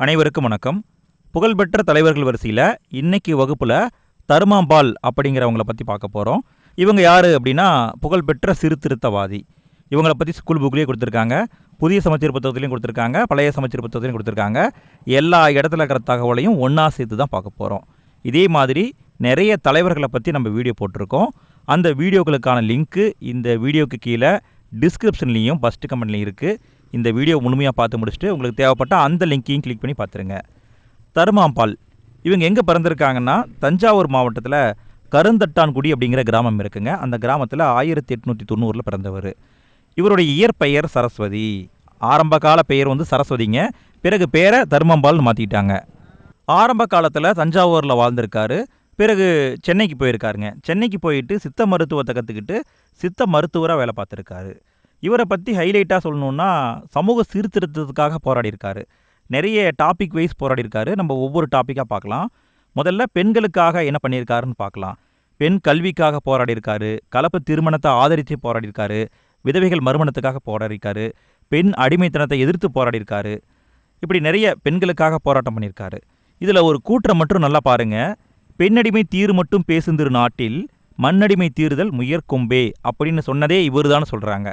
அனைவருக்கும் வணக்கம். புகழ்பெற்ற தலைவர்கள் வரிசையில் இன்னைக்கு வகுப்பில் தருமாம்பால் அப்படிங்கிறவங்கள பற்றி பார்க்க போகிறோம் இவங்க யார் அப்படின்னா புகழ்பெற்ற சிறுத்திருத்தவாதி இவங்கள பற்றி ஸ்கூல் புக்லேயே கொடுத்துருக்காங்க. புதிய சமச்சீர் புத்தகத்துலையும் கொடுத்துருக்காங்க. பழைய சமச்சீர் புத்தகத்துலையும் கொடுத்துருக்காங்க. எல்லா இடத்துல இருக்கிற தகவலையும் ஒன்றா சேர்த்து தான் பார்க்க போகிறோம் இதே மாதிரி நிறைய தலைவர்களை பற்றி நம்ம வீடியோ போட்டிருக்கோம். அந்த வீடியோக்களுக்கான லிங்க்கு இந்த வீடியோக்கு கீழே டிஸ்கிரிப்ஷன்லேயும் ஃபஸ்ட்டு கமெண்ட்லேயும் இருக்குது இந்த வீடியோ முழுமையாக பார்த்து முடிச்சுட்டு உங்களுக்கு தேவைப்பட்ட அந்த லிங்க்கையும் கிளிக் பண்ணி பார்த்துருங்க. தருமாம்பால் இவங்க எங்கே பிறந்திருக்காங்கன்னா தஞ்சாவூர் மாவட்டத்தில் கருந்தட்டான்குடி அப்படிங்கிற கிராமம் இருக்குங்க. அந்த கிராமத்தில் ஆயிரத்தி எட்நூற்றி தொண்ணூறில் பிறந்தவர். இவருடைய இயற்பெயர் சரஸ்வதி. ஆரம்ப கால பெயர் வந்து சரஸ்வதிங்க. பிறகு பேரை தருமம்பால்னு மாற்றிக்கிட்டாங்க ஆரம்ப காலத்தில் தஞ்சாவூரில் வாழ்ந்திருக்காரு. பிறகு சென்னைக்கு போயிருக்காருங்க. சென்னைக்கு போயிட்டு சித்த மருத்துவத்தை கற்றுக்கிட்டு சித்த மருத்துவராக வேலை பார்த்துருக்காரு. இவரை பற்றி ஹைலைட்டாக சொல்லணுன்னா சமூக சீர்திருத்தத்துக்காக போராடியிருக்காரு. நிறைய டாபிக் வைஸ் போராடியிருக்காரு. நம்ம ஒவ்வொரு டாப்பிக்காக பார்க்கலாம். முதல்ல பெண்களுக்காக என்ன பண்ணியிருக்காருன்னு பார்க்கலாம். பெண் கல்விக்காக போராடியிருக்காரு. கலப்பு திருமணத்தை ஆதரித்து போராடியிருக்காரு. விதவைகள் மறுமணத்துக்காக போராடியிருக்காரு. பெண் அடிமைத்தனத்தை எதிர்த்து போராடியிருக்காரு. இப்படி நிறைய பெண்களுக்காக போராட்டம் பண்ணியிருக்காரு. இதில் ஒரு கூற்றை மட்டும் நல்லா பாருங்கள் பெண்ணடிமை தீர் மட்டும் பேசுந்திரு நாட்டில் மண்ணடிமை தீர்தல் முயற்கொம்பே அப்படின்னு சொன்னதே இவர் தான் சொல்கிறாங்க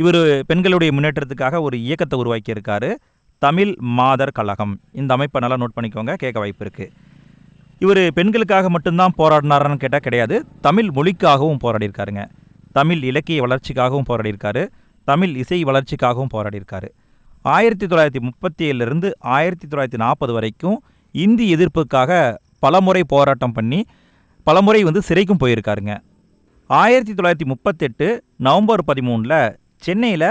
இவர் பெண்களுடைய முன்னேற்றத்துக்காக ஒரு இயக்கத்தை உருவாக்கியிருக்காரு. தமிழ் மாதர் கழகம். இந்த அமைப்பை நல்லா நோட் பண்ணிக்கோங்க கேட்க வாய்ப்பு இருக்குது இவர் பெண்களுக்காக மட்டும்தான் போராடினாரான்னு கேட்டால் கிடையாது. தமிழ் மொழிக்காகவும் போராடியிருக்காருங்க. தமிழ் இலக்கிய வளர்ச்சிக்காகவும் போராடியிருக்காரு. தமிழ் இசை வளர்ச்சிக்காகவும் போராடியிருக்காரு. ஆயிரத்தி தொள்ளாயிரத்தி முப்பத்தி ஏழுலேருந்து ஆயிரத்தி தொள்ளாயிரத்தி நாற்பது வரைக்கும் இந்தி எதிர்ப்புக்காக பலமுறை போராட்டம் பண்ணி பலமுறை வந்து சிறைக்கும் போயிருக்காருங்க. ஆயிரத்தி தொள்ளாயிரத்தி முப்பத்தெட்டு நவம்பர் பதிமூணில் சென்னையில்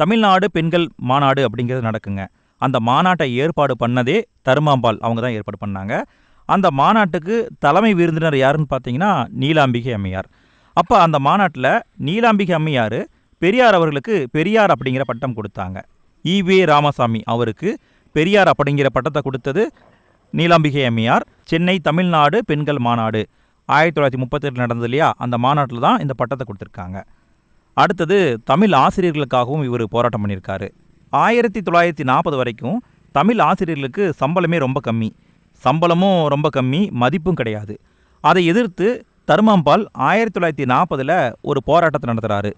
தமிழ்நாடு பெண்கள் மாநாடு அப்படிங்கிறது நடக்குங்க. அந்த மாநாட்டை ஏற்பாடு பண்ணதே தருமாம்பால் அவங்க தான் ஏற்பாடு பண்ணாங்க. அந்த மாநாட்டுக்கு தலைமை விருந்தினர் யாருன்னு பார்த்தீங்கன்னா நீலாம்பிகை அம்மையார். அப்போ அந்த மாநாட்டில் நீலாம்பிகை அம்மையார் பெரியார் அவர்களுக்கு பெரியார் அப்படிங்கிற பட்டம் கொடுத்தாங்க. ஈவே ராமசாமி அவருக்கு பெரியார் அப்படிங்கிற பட்டத்தை கொடுத்தது நீலாம்பிகை அம்மையார். சென்னை தமிழ்நாடு பெண்கள் மாநாடு. ஆயிரத்தி தொள்ளாயிரத்தி முப்பத்தெட்டு நடந்தது இல்லையா? அந்த மாநாட்டில் தான் இந்த பட்டத்தை கொடுத்துருக்காங்க. அடுத்தது தமிழ் ஆசிரியர்களுக்காகவும் இவர் போராட்டம் பண்ணியிருக்காரு. ஆயிரத்தி தொள்ளாயிரத்தி நாற்பது வரைக்கும் தமிழ் ஆசிரியர்களுக்கு சம்பளமே ரொம்ப கம்மி. சம்பளமும் ரொம்ப கம்மி மதிப்பும் கிடையாது. அதை எதிர்த்து தருமாம்பால் ஆயிரத்தி தொள்ளாயிரத்தி நாற்பதில் ஒரு போராட்டத்தை நடத்துகிறாரு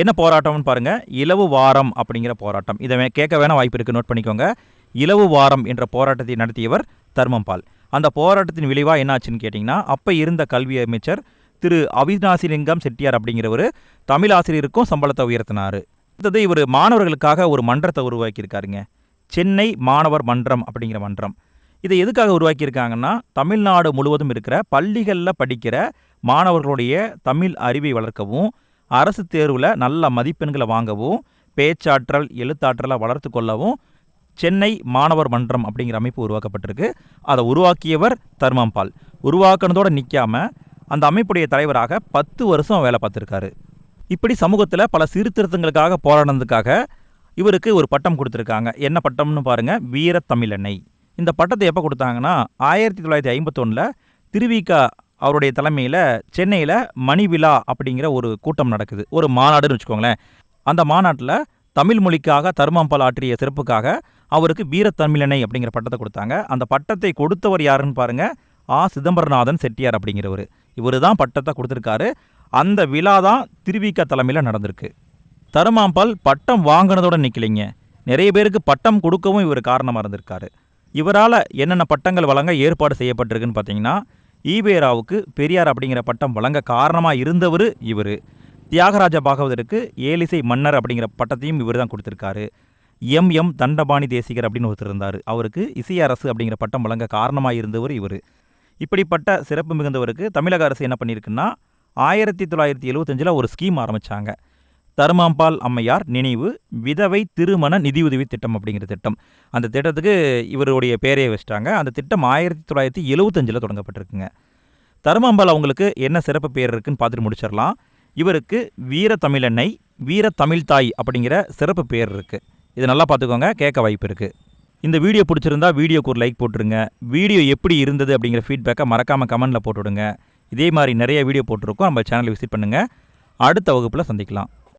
என்ன போராட்டம்னு பாருங்கள் இலவு வாரம் அப்படிங்கிற போராட்டம். இதை கேட்க வேணா வாய்ப்பு இருக்குது நோட் பண்ணிக்கோங்க. இலவு வாரம் என்ற போராட்டத்தை நடத்தியவர் தர்மம்பால். அந்த போராட்டத்தின் விளைவாக என்னாச்சுன்னு கேட்டிங்கன்னா அப்போ இருந்த கல்வி அமைச்சர் திரு அவிநாசிலிங்கம் செட்டியார் அப்படிங்கிறவர் தமிழ் ஆசிரியருக்கும் சம்பளத்தை உயர்த்தினார். அடுத்தது இவர் மாணவர்களுக்காக ஒரு மன்றத்தை உருவாக்கியிருக்காருங்க. சென்னை மாணவர் மன்றம் அப்படிங்கிற மன்றம். இதை எதுக்காக உருவாக்கியிருக்காங்கன்னா தமிழ்நாடு முழுவதும் இருக்கிற பள்ளிகளில் படிக்கிற மாணவர்களுடைய தமிழ் அறிவை வளர்க்கவும் அரசு தேர்வில் நல்ல மதிப்பெண்களை வாங்கவும் பேச்சாற்றல் எழுத்தாற்றலை வளர்த்து கொள்ளவும் சென்னை மாணவர் மன்றம் அப்படிங்கிற அமைப்பு உருவாக்கப்பட்டிருக்கு. அதை உருவாக்கியவர் தர்மாம்பால். உருவாக்கினதோடு நிற்காமல் அந்த அமைப்புடைய தலைவராக பத்து வருஷம் வேலை பார்த்துருக்காரு. இப்படி சமூகத்தில் பல சீர்திருத்தங்களுக்காக போராடினதுக்காக இவருக்கு ஒரு பட்டம் கொடுத்துருக்காங்க. என்ன பட்டம்னு பாருங்க வீர தமிழன்னை இந்த பட்டத்தை எப்போ கொடுத்தாங்கன்னா ஆயிரத்தி தொள்ளாயிரத்தி ஐம்பத்தொன்னில் திருவிகா அவருடைய தலைமையில் சென்னையில் மணிவிழா அப்படிங்கிற ஒரு கூட்டம் நடக்குது. ஒரு மாநாடுன்னு வச்சுக்கோங்களேன். அந்த மாநாட்டில் தமிழ் மொழிக்காக தருமாம்பால் ஆற்றிய சிறப்புக்காக அவருக்கு வீரத்தமிழனை அப்படிங்கிற பட்டத்தை கொடுத்தாங்க. அந்த பட்டத்தை கொடுத்தவர் யாருன்னு பாருங்க ஆ. சிதம்பரநாதன் செட்டியார் அப்படிங்கிறவர். இவர் தான் பட்டத்தை கொடுத்துருக்காரு. அந்த விழா தான் திருவிக தலைமையில் நடந்திருக்கு. தருமாம்பால் பட்டம் வாங்கினதோட நிற்கலைங்க நிறைய பேருக்கு பட்டம் கொடுக்கவும் இவர் காரணமாக இருந்திருக்காரு. இவரால் என்னென்ன பட்டங்கள் வழங்க ஏற்பாடு செய்யப்பட்டிருக்குன்னு பார்த்தீங்கன்னா ஈபேராவுக்கு பெரியார் அப்படிங்கிற பட்டம் வழங்க காரணமாக இருந்தவர் இவர். தியாகராஜ பாகவதருக்கு ஏலிசை மன்னர் அப்படிங்கிற பட்டத்தையும் இவர் தான் கொடுத்துருக்காரு. எம். எம். தண்டபாணி தேசிகர் அப்படின்னு ஒருத்தர் இருந்தார். அவருக்கு இசையரசு அப்படிங்கிற பட்டம் வழங்க காரணமாக இருந்தவர் இவர். இப்படிப்பட்ட சிறப்பு மிகுந்தவருக்கு தமிழக அரசு என்ன பண்ணியிருக்குன்னா ஆயிரத்தி தொள்ளாயிரத்தி எழுவத்தஞ்சில் ஒரு ஸ்கீம் ஆரம்பித்தாங்க தருமாம்பால் அம்மையார் நினைவு விதவை திருமண நிதியுதவி திட்டம் அப்படிங்கிற திட்டம். அந்த திட்டத்துக்கு இவருடைய பேரையை வச்சிட்டாங்க. அந்த திட்டம் ஆயிரத்தி தொள்ளாயிரத்தி எழுவத்தஞ்சில் தொடங்கப்பட்டிருக்குங்க. தருமாம்பால் அவங்களுக்கு என்ன சிறப்பு பேர் இருக்குன்னு பார்த்துட்டு முடிச்சிடலாம். இவருக்கு வீர தமிழன்னை வீர தமிழ்தாய் அப்படிங்கிற சிறப்பு பேர் இருக்குது இது நல்லா பார்த்துக்கோங்க கேட்க வாய்ப்பு இருக்குது இந்த வீடியோ பிடிச்சிருந்தா வீடியோக்கு ஒரு லைக் போட்டுருங்க. வீடியோ எப்படி இருந்தது அப்படிங்கிற ஃபீட்பேக்கை மறக்காமல் கமெண்ட்டில் போட்டுவிடுங்க இதே மாதிரி நிறைய வீடியோ போட்டிருக்கோம். நம்ம சேனலை விசிட் பண்ணுங்கள் அடுத்த வகுப்பில் சந்திக்கலாம்.